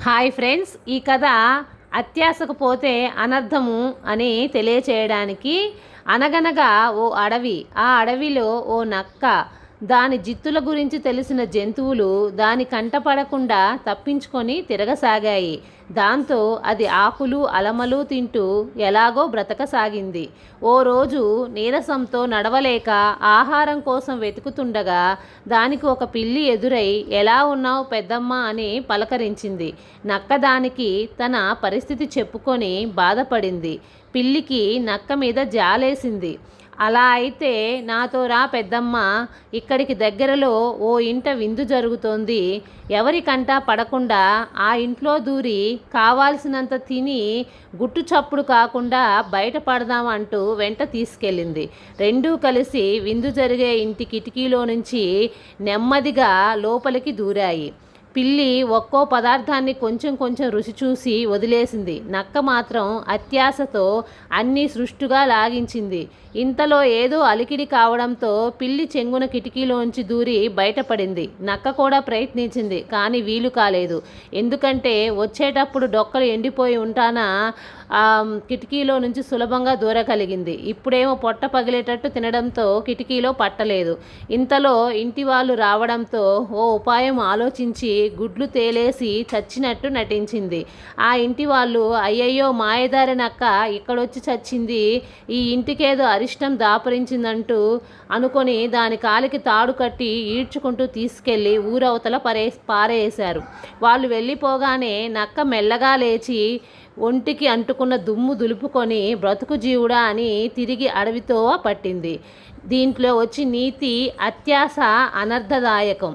Hi friends ఈ కథ అత్యాశకు పోతే అనర్థము అని తెలియచేయడానికి అనగనగా ఓ అడవి ఆ అడవిలో ఓ నక్క దాని జిత్తుల గురించి తెలిసిన జంతువులు దాని కంటపడకుండా తప్పించుకొని తిరగసాగాయి. దాంతో అది ఆకులు అలమలు తింటూ ఎలాగో బ్రతకసాగింది. ఓ రోజు నీరసంతో నడవలేక ఆహారం కోసం వెతుకుతుండగా దానికి ఒక పిల్లి ఎదురై ఎలా ఉన్నావు పెద్దమ్మ? అని పలకరించింది. నక్క దానికి తన పరిస్థితి చెప్పుకొని బాధపడింది. పిల్లికి నక్క మీద జాలేసింది. అలా అయితే నాతో రా పెద్దమ్మ. ఇక్కడికి దగ్గరలో ఓ ఇంట విందు జరుగుతోంది. ఎవరికంటా పడకుండా ఆ ఇంట్లో దూరి కావాల్సినంత తిని గుట్టు చప్పుడు కాకుండా బయటపడదాం అంటూ వెంట తీసుకెళ్ళింది. రెండూ కలిసి విందు జరిగే ఇంటి కిటికీలో నుంచి నెమ్మదిగా లోపలికి దూరాయి. పిల్లి ఒక్కో పదార్థాన్ని కొంచెం కొంచెం రుచి చూసి వదిలేసింది. నక్క మాత్రం అత్యాశతో అన్నీ సృష్టిగా లాగించింది. ఇంతలో ఏదో అలికిడి కావడంతో పిల్లి చెంగున కిటికీలోంచి దూరి బయటపడింది. నక్క కూడా ప్రయత్నించింది కానీ వీలు కాలేదు. ఎందుకంటే వచ్చేటప్పుడు డొక్కలు ఎండిపోయి ఉంటానా? కిటికీలో నుంచి సులభంగా దూరగలిగింది ఇప్పుడేమో పొట్ట పగిలేటట్టు తినడంతో కిటికీలో పట్టలేదు. ఇంతలో ఇంటి వాళ్ళు రావడంతో ఓ ఉపాయం ఆలోచించి గుడ్లు తేలేసి చచ్చినట్టు నటించింది. ఆ ఇంటి వాళ్ళు అయ్యయ్యో మాయదారి నక్క ఇక్కడొచ్చి చచ్చింది. ఈ ఇంటికేదో అరిష్టం దాపరించిందంటూ అనుకొని దాని కాలికి తాడు కట్టి ఈడ్చుకుంటూ తీసుకెళ్ళి ఊరవతల పరే పారేశారు. వాళ్ళు వెళ్ళిపోగానే నక్క మెల్లగా లేచి ఒంటికి అంటుకున్న దుమ్ము దులుపుకొని బ్రతుకు జీవుడా అని తిరిగి అడవితో పట్టింది. దీంట్లో వచ్చి నీతి అత్యాస అనర్థదాయకం.